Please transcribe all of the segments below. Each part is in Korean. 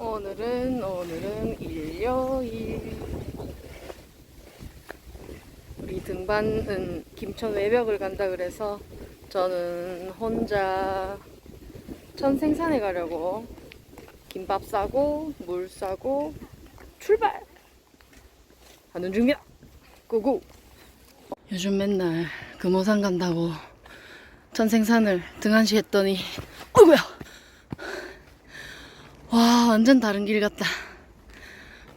오늘은 오늘은 일요일. 우리 등반은 김천 외벽을 간다 그래서 저는 혼자 천생산에 가려고 김밥 싸고 물 싸고 출발 하는 중이야. 고고. 요즘 맨날 금호산 간다고 천생산을 등한시 했더니 어이구야. 와 완전 다른 길 같다.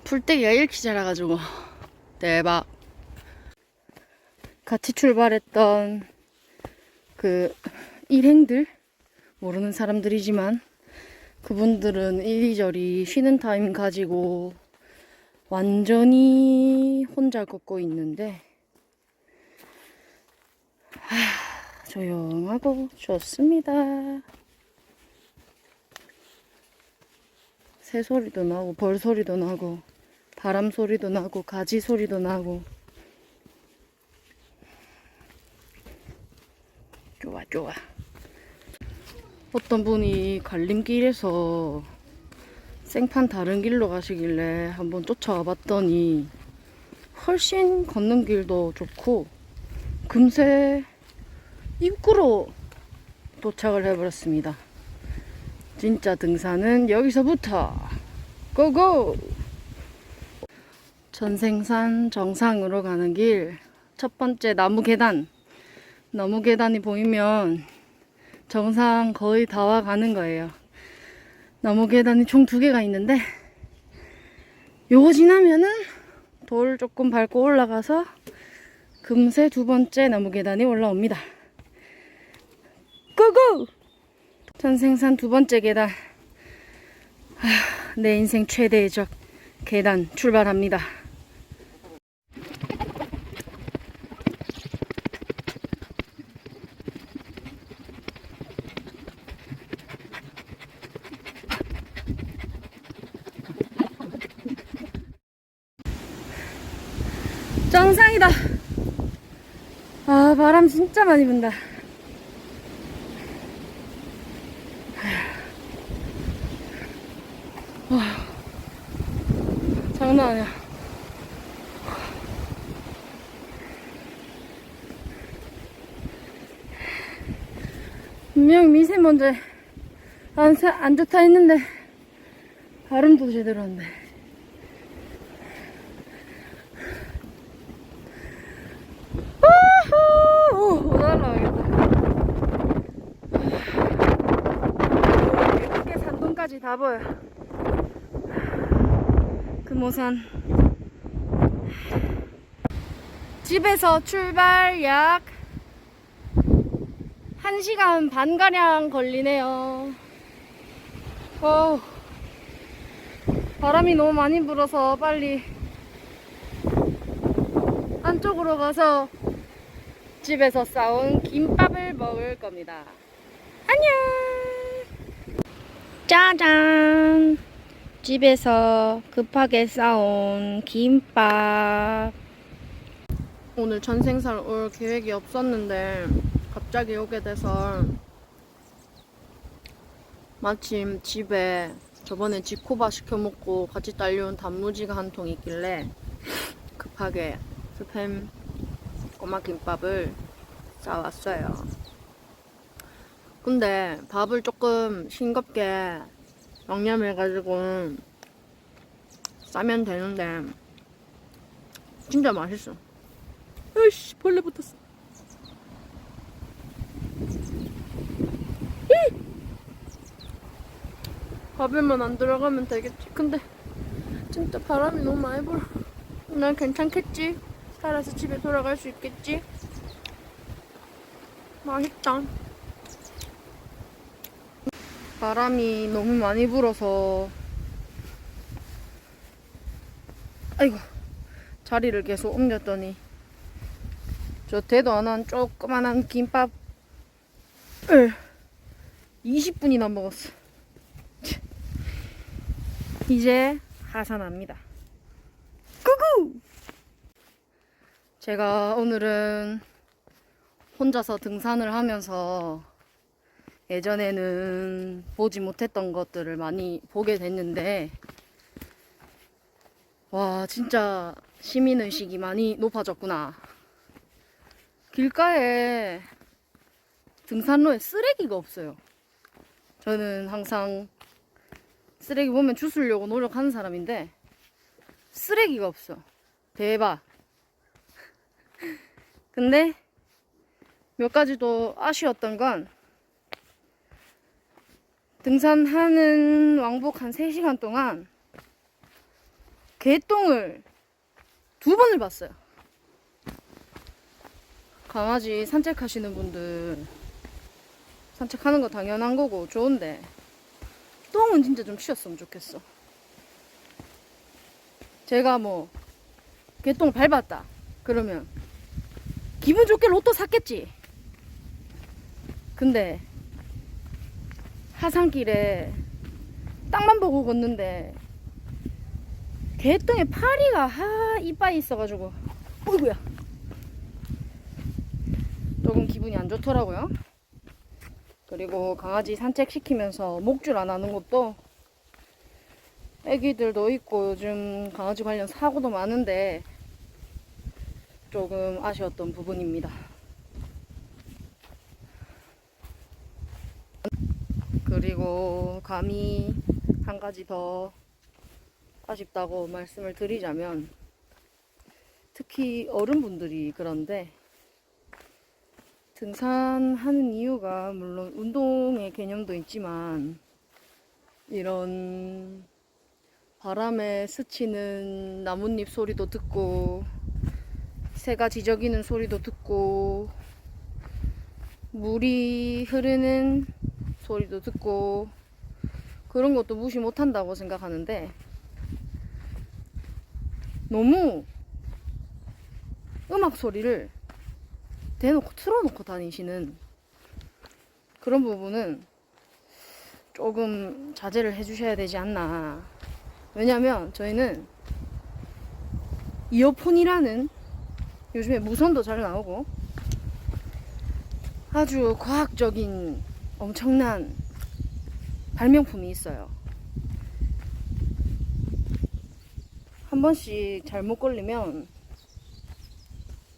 풀떼기가 이렇게 자라가지고 대박. 같이 출발했던 그 일행들 모르는 사람들이지만 그분들은 이리저리 쉬는 타임 가지고 완전히 혼자 걷고 있는데 하, 조용하고 좋습니다. 새 소리도 나고 벌 소리도 나고 바람 소리도 나고 가지 소리도 나고 좋아 좋아 어떤 분이 갈림길에서 생판 다른 길로 가시길래 한번 쫓아와 봤더니 훨씬 걷는 길도 좋고 금세 입구로 도착을 해버렸습니다. 진짜 등산은 여기서부터 고고! 전생산 정상으로 가는 길 첫 번째 나무 계단 나무 계단이 보이면 정상 거의 다 와 가는 거예요. 나무 계단이 총 두 개가 있는데 요거 지나면은 돌 조금 밟고 올라가서 금세 두 번째 나무 계단이 올라옵니다. 고고! 전생산 두 번째 계단. 하, 내 인생 최대의 적 계단 출발합니다. 정상이다. 아, 바람 진짜 많이 분다. 장난 아니야. 분명 미세먼지 안, 사- 안 좋다 했는데 발음도 제대로 안 돼. 못 올라가겠다. 이렇게 산동까지 다 보여. 금오산. 집에서 출발 약 1시간 반가량 걸리네요. 어, 바람이 너무 많이 불어서 빨리 안쪽으로 가서 집에서 싸온 김밥을 먹을 겁니다. 안녕! 짜잔! 집에서 급하게 싸온 김밥. 오늘 전생살 올 계획이 없었는데 갑자기 오게 돼서 마침 집에 저번에 지코바 시켜 먹고 같이 딸려온 단무지가 한 통 있길래 급하게 스팸 꼬마 김밥을 싸왔어요. 근데 밥을 조금 싱겁게 양념해가지고 싸면 되는데 진짜 맛있어. 으이씨 벌레 붙었어. 이! 밥에만 안 들어가면 되겠지. 근데 진짜 바람이 너무 많이 불어. 난 괜찮겠지. 살아서 집에 돌아갈 수 있겠지. 맛있다. 바람이 너무 많이 불어서. 아이고 자리를 계속 옮겼더니. 저 대도 안한 조그만한 김밥을 20분이나 먹었어. 이제 하산합니다. 구구! 제가 오늘은 혼자서 등산을 하면서 예전에는 보지 못했던 것들을 많이 보게 됐는데, 와, 진짜 시민의식이 많이 높아졌구나. 길가에 등산로에 쓰레기가 없어요. 저는 항상 쓰레기 보면 주스려고 노력하는 사람인데, 쓰레기가 없어. 대박. 근데 몇 가지 또 아쉬웠던 건 등산하는 왕복 한 3시간 동안 개똥을 두 번을 봤어요. 강아지 산책하시는 분들 산책하는 거 당연한 거고 좋은데 똥은 진짜 좀 쉬었으면 좋겠어. 제가 뭐 개똥을 밟았다. 그러면 기분 좋게 로또 샀겠지. 근데 하산길에 땅만 보고 걷는데 개똥에 파리가 하 이빠이 있어가지고 어이구야 조금 기분이 안 좋더라고요. 그리고 강아지 산책시키면서 목줄 안 하는 것도 애기들도 있고 요즘 강아지 관련 사고도 많은데 조금 아쉬웠던 부분입니다. 그리고 감히 한 가지 더 아쉽다고 말씀을 드리자면 특히 어른분들이 그런데 등산하는 이유가 물론 운동의 개념도 있지만 이런 바람에 스치는 나뭇잎 소리도 듣고 새가 지저귀는 소리도 듣고 물이 흐르는 소리도 듣고 그런 것도 무시 못한다고 생각하는데 너무 음악 소리를 대놓고 틀어놓고 다니시는 그런 부분은 조금 자제를 해주셔야 되지 않나. 왜냐면 저희는 이어폰이라는 요즘에 무선도 잘 나오고 아주 과학적인 엄청난 발명품이 있어요. 한 번씩 잘못 걸리면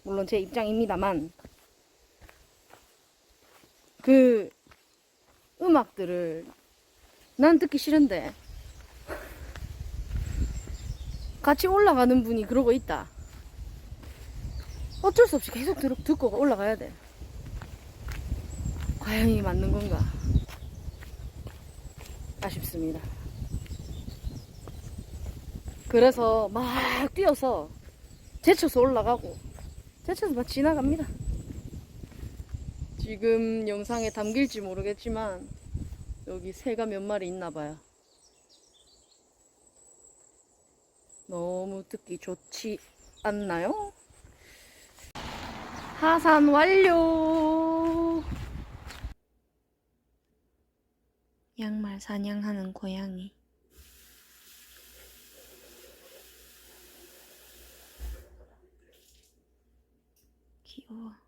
물론 제 입장입니다만 그 음악들을 난 듣기 싫은데 같이 올라가는 분이 그러고 있다. 어쩔 수 없이 계속 들, 듣고 올라가야 돼. 과연 이 맞는 건가? 아쉽습니다. 그래서 막 뛰어서 제쳐서 올라가고 제쳐서 막 지나갑니다. 지금 영상에 담길지 모르겠지만 여기 새가 몇 마리 있나 봐요. 너무 듣기 좋지 않나요? 하산 완료! 양말 사냥하는 고양이. 귀여워.